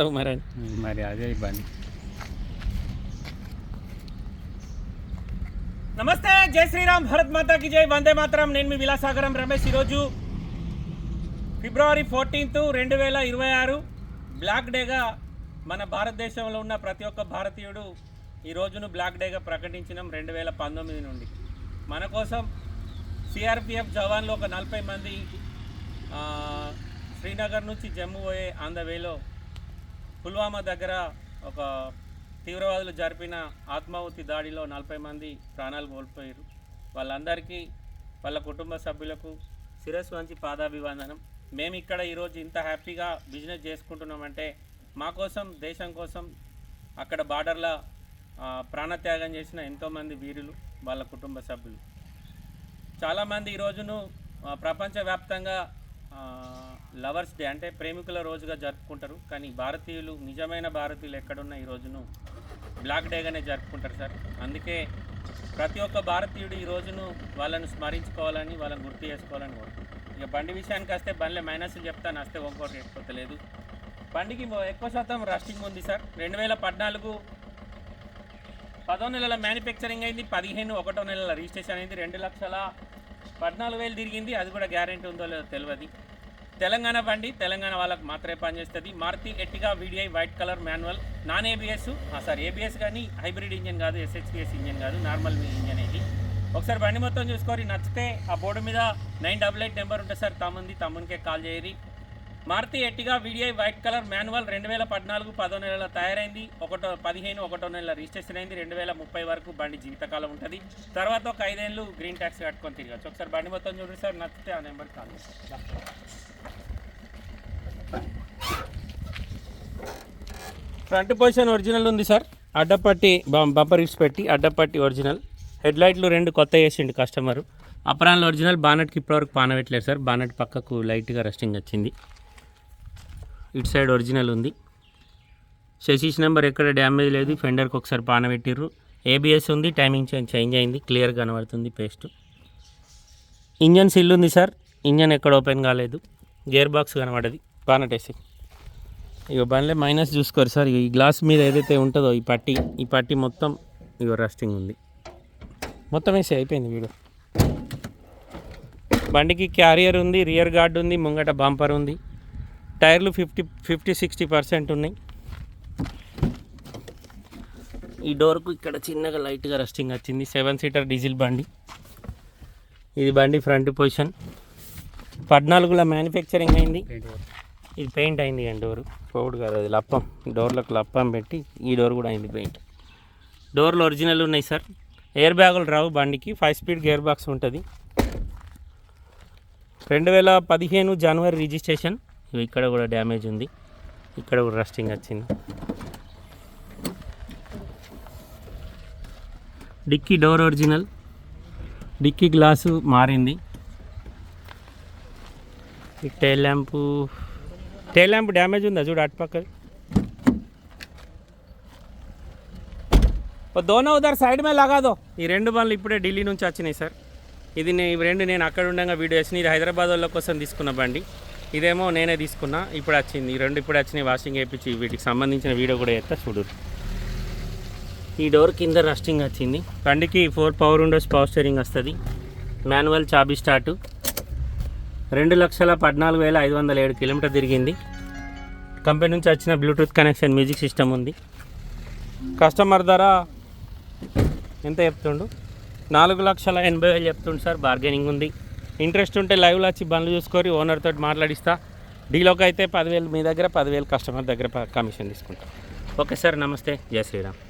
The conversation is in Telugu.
మరి. మరి అదే ఇబ్బంది. నమస్తే జై శ్రీరామ్ భరత్ మాతాకి జై వందే మాతరం. నేను మీ విలాసాగరం రమేష్ ఈరోజు ఫిబ్రవరి ఫోర్టీన్త్ రెండు వేల ఇరవై ఆరు. బ్లాక్ డేగా మన భారతదేశంలో ఉన్న ప్రతి ఒక్క భారతీయుడు ఈ రోజును బ్లాక్ డేగా ప్రకటించినాం రెండు వేల పంతొమ్మిది నుండి. మన కోసం సిఆర్పిఎఫ్ జవాన్లు ఒక నలభై మంది శ్రీనగర్ నుంచి జమ్మూ పోయే ఆన్ ద వేలో పుల్వామా దగ్గర ఒక తీవ్రవాదులు జరిపిన ఆత్మాహుతి దాడిలో నలభై మంది ప్రాణాలు కోల్పోయారు. వాళ్ళందరికీ వాళ్ళ కుటుంబ సభ్యులకు శిరస్సు వంచి పాదాభివందనం. మేము ఇక్కడ ఈరోజు ఇంత హ్యాపీగా బిజినెస్ చేసుకుంటున్నామంటే మా కోసం దేశం కోసం అక్కడ బార్డర్ల ప్రాణత్యాగం చేసిన ఎంతోమంది వీరులు వాళ్ళ కుటుంబ సభ్యులు. చాలామంది ఈ రోజును ప్రపంచవ్యాప్తంగా లవర్స్ డే అంటే ప్రేమికుల రోజుగా జరుపుకుంటారు. కానీ భారతీయులు నిజమైన భారతీయులు ఎక్కడున్న ఈ రోజును బ్లాక్ డేగానే జరుపుకుంటారు సార్. అందుకే ప్రతి ఒక్క భారతీయుడు ఈ రోజును వాళ్ళను స్మరించుకోవాలని వాళ్ళని గుర్తు చేసుకోవాలని కోరుకుంటారు ఇక బండి విషయానికి వస్తే బండ్లే మైనస్లు చెప్తాను వస్తే ఒక్కొక్కటి ఎక్కువలేదు బండికి ఎక్కువ శాతం రస్టింగ్ ఉంది సార్. రెండు వేల పద్నాలుగు పదో నెలల మ్యానుఫ్యాక్చరింగ్ అయింది పదిహేను ఒకటో నెలల రిజిస్ట్రేషన్ అయింది రెండు లక్షల పద్నాలుగు వేలు తిరిగింది అది కూడా గ్యారెంటీ ఉందో లేదో తెలియదు. తెలంగాణ బండి తెలంగాణ వాళ్ళకి మాత్రమే పనిచేస్తుంది. Maruti ఎట్టిగా VDI white colour manual non ABS sir ABS కానీ హైబ్రిడ్ ఇంజన్ కాదు ఎస్హెచ్పిఎస్ ఇంజన్ కాదు నార్మల్ ఇంజన్ ఇది. ఒకసారి బండి మొత్తం చూసుకొని నచ్చితే ఆ బోర్డు మీద నైన్ డబల్ ఎయిట్ నెంబర్ ఉంటుంది సార్ తమ్ముంది తమ్మునికే call చేయరి. Maruti Ertiga VDI white colour manual రెండు వేల పద్నాలుగు పదో నెలల తయారైంది. ఒకటో పదిహేను ఒకటో నెల రిజిస్ట్రేషన్ అయింది. రెండు వేల ముప్పై వరకు బండి జీవితకాలం ఉంటుంది. తర్వాత ఒక ఐదేళ్ళు గ్రీన్ ట్యాక్స్ కట్టుకొని తిరగచ్చు ఒకసారి బండి మొత్తం చూడండి సార్ నచ్చితే ఆ number call front position original ఉంది సార్. అడ్డపట్టి బంపర్ ఇప్స్ పెట్టి అడ్డపట్టి ఒరిజినల్. హెడ్ లైట్లు రెండు కొత్త వేసిండు కస్టమర్. అపరాన్లు ఒరిజినల్. బానెట్కి ఇప్పటివరకు పానబెట్టలేదు సార్. బానెట్ పక్కకు లైట్గా రెస్టింగ్ వచ్చింది. ఇటు సైడ్ ఒరిజినల్ ఉంది. శశీష్ నెంబర్ ఎక్కడ డ్యామేజ్ లేదు. ఫెండర్కి ఒకసారి పానబెట్టిర్రు ఏబిఎస్ ఉంది. టైమింగ్ చేంజ్ చేంజ్ అయింది. క్లియర్ కనబడుతుంది పేస్ట్. ఇంజన్ సిల్ ఉంది సార్. ఇంజన్ ఎక్కడ ఓపెన్ కాలేదు. గేర్ బాక్స్ కనబడది. బానటేసి ఇక బండ్లే మైనస్ చూసుకోరు సార్. ఈ గ్లాస్ మీద ఏదైతే ఉంటుందో ఈ పట్టి ఈ పట్టి మొత్తం ఇక రస్టింగ్ ఉంది. మొత్తం వేసి అయిపోయింది వీడు బండికి క్యారియర్ ఉంది రియర్ గార్డ్ ఉంది ముంగట బంపర్ ఉంది. టైర్లు ఫిఫ్టీ ఫిఫ్టీ సిక్స్టీ పర్సెంట్ ఉన్నాయి. ఈ డోర్కు ఇక్కడ చిన్నగా లైట్గా రస్టింగ్ వచ్చింది. సెవెన్ సీటర్ డీజిల్ బండి. ఇది బండి ఫ్రంట్ పొజిషన్. పద్నాలుగులో మ్యానుఫ్యాక్చరింగ్ అయింది. ఇది పెయింట్ అయింది అండి డోర్. పౌడ్ కాదు అది లప్పం. డోర్లకు లప్పం పెట్టి ఈ డోర్ కూడా అయింది పెయింట్. డోర్లు ఒరిజినల్ ఉన్నాయి సార్. ఎయిర్ బ్యాగులు రావు బండికి. ఫైవ్ స్పీడ్ గేర్ బాక్స్ ఉంటుంది. రెండు వేల పదిహేను జనవరి రిజిస్ట్రేషన్. ఇక్కడ కూడా డ్యామేజ్ ఉంది. ఇక్కడ కూడా రస్టింగ్ వచ్చింది. Dicky door original. Dicky glass మారింది. ఈ tail lamp tail lamp damage ఉందా చూడు అటుపక్క దోనో ఉదారు సైడ్ మీద లాగాదో. ఈ రెండు బండ్లు ఇప్పుడే ఢిల్లీ నుంచి వచ్చినాయి సార్. ఇది నేను ఇవి రెండు నేను అక్కడ ఉండగా వీడియో వేసిన ఇది హైదరాబాద్ వాళ్ళ కోసం తీసుకున్న బండి. ఇదేమో నేనే తీసుకున్నా. ఇప్పుడు వచ్చింది. ఈ రెండు ఇప్పుడు వచ్చినాయి. వాషింగ్ వేయించి వీటికి సంబంధించిన వీడియో కూడా ఎత్తా చూడు. ఈ డోర్ కింద రస్టింగ్ వచ్చింది. బండికి four power windows power steering వస్తుంది. మాన్యువల్ చాబీ స్టార్టు. రెండు లక్షల పద్నాలుగు వేల ఐదు వందల ఏడు కిలోమీటర్ తిరిగింది. కంపెనీ నుంచి వచ్చిన బ్లూటూత్ కనెక్షన్ మ్యూజిక్ సిస్టమ్ ఉంది. కస్టమర్ ధర ఎంత చెప్తుండు? నాలుగు లక్షల ఎనభై వేలు చెప్తుండు సార్. బార్గెనింగ్ ఉంది. ఇంట్రెస్ట్ ఉంటే లైవ్లో వచ్చి బండ్లు చూసుకొని ఓనర్ తోటి మాట్లాడిస్తా. డీలోకి అయితే పదివేలు మీ దగ్గర పదివేలు కస్టమర్ దగ్గర కమిషన్ తీసుకుంటా. ఓకే సార్ నమస్తే. జయ శ్రీరామ్.